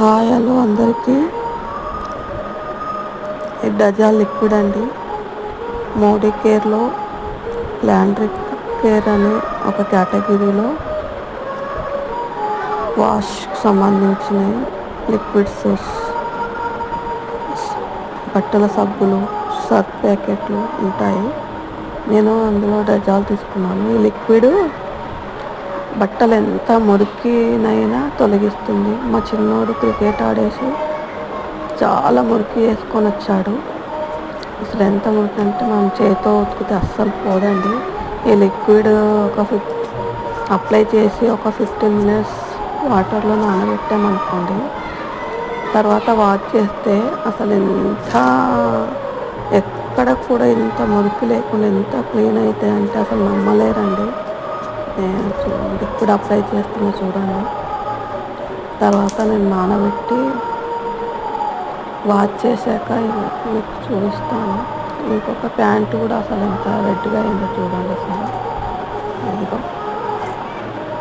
Hi hello అందరికీ. ఈ డజా liquid అండి. మోడీ కేర్లో ల్యాండ్రిక్ కేర్ అనే ఒక కేటగిరీలో వాష్కి సంబంధించిన లిక్విడ్స్ బట్టల సబ్బులు సర్ఫ్ ప్యాకెట్లు ఉంటాయి. నేను అందులో డజాల్ తీసుకున్నాను. ఈ లిక్విడ్ బట్టలు ఎంత మురికినైనా తొలగిస్తుంది. మా చిన్నోడు క్రికెట్ ఆడేసి చాలా మురికి వేసుకొని వచ్చాడు. అసలు ఎంత మురికి అంటే మనం చేతితో ఉతికితే అస్సలు పోదండి. ఈ లిక్విడ్ ఒక ఫిఫ్ అప్లై చేసి ఒక ఫిఫ్టీన్ మినిట్స్ వాటర్లో నానబెట్టామనుకోండి తర్వాత వాష్ చేస్తే అసలు ఎంత ఎక్కడ కూడా ఇంత మురికి లేకుండా ఎంత క్లీన్ అయితే అంటే అసలు నమ్మలేరండి. నేను చూడండి ఇప్పుడు అప్లై చేస్తున్నా చూడండి. తర్వాత నేను నానబెట్టి వాష్ చేశాక మీకు చూపిస్తాను. ఇంకొక ప్యాంటు కూడా అసలు ఎంత రెడ్గా అయిందో చూడండి అసలు. ఇదిగో.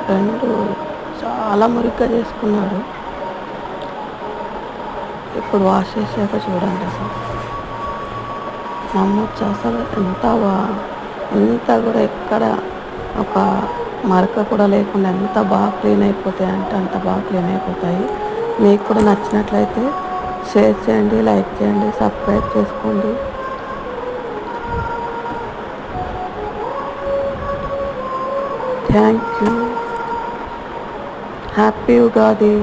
రెండు చాలా మురిగ్గా చేసుకున్నాడు. ఇప్పుడు వాష్ చేశాక చూడండి అసలు. నమ్మొచ్చు? అసలు ఎంత బా ఎంత కూడా ఎక్కడ ఒక మరక కూడా లేకుండా ఎంత బాగా క్లీన్ అయిపోతాయి అంటే అంత బాగా క్లీన్ అయిపోతాయి. మీకు కూడా నచ్చినట్లయితే షేర్ చేయండి లైక్ చేయండి సబ్స్క్రైబ్ చేసుకోండి. Thank you. హ్యాపీ ఉగాది.